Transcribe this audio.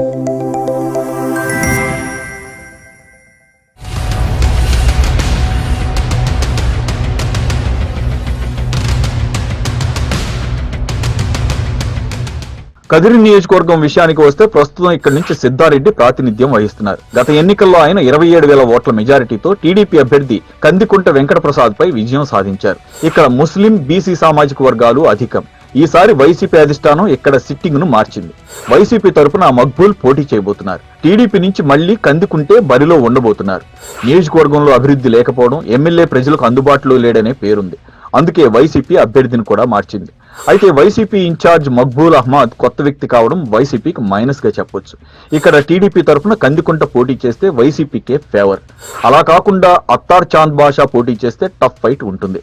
కదిరి నియోజకవర్గం విషయానికి వస్తే ప్రస్తుతం ఇక్కడి నుంచి సిద్ధారెడ్డి ప్రాతినిధ్యం వహిస్తున్నారు. గత ఎన్నికల్లో ఆయన ఇరవై ఏడు వేల ఓట్ల మెజారిటీతో టీడీపీ అభ్యర్థి కందికుంట వెంకటప్రసాద్ పై విజయం సాధించారు. ఇక్కడ ముస్లిం బీసీ సామాజిక వర్గాలు అధికం. ఈసారి వైసీపీ అధిష్టానం ఇక్కడ సిట్టింగ్ను మార్చింది. వైసీపీ తరపున మక్బూల్ పోటీ చేయబోతున్నారు. టీడీపీ నుంచి మళ్ళీ కందుకుంటే బరిలో ఉండబోతున్నారు. నియోజకవర్గంలో అభివృద్ధి లేకపోవడం ఎమ్మెల్యే ప్రజలకు అందుబాటులో లేడనే పేరుంది. అందుకే వైసీపీ అభ్యర్థిని కూడా మార్చింది. అయితే వైసీపీ ఇన్ఛార్జ్ మక్బూల్ అహ్మద్ కొత్త వ్యక్తి కావడం వైసీపీకి మైనస్గా చెప్పొచ్చు. ఇక్కడ టీడీపీ తరఫున కందికుంట పోటీ చేస్తే వైసీపీకే ఫేవర్. అలా కాకుండా అత్తార్ చాంద్ బాషా పోటీ చేస్తే టఫ్ ఫైట్ ఉంటుంది.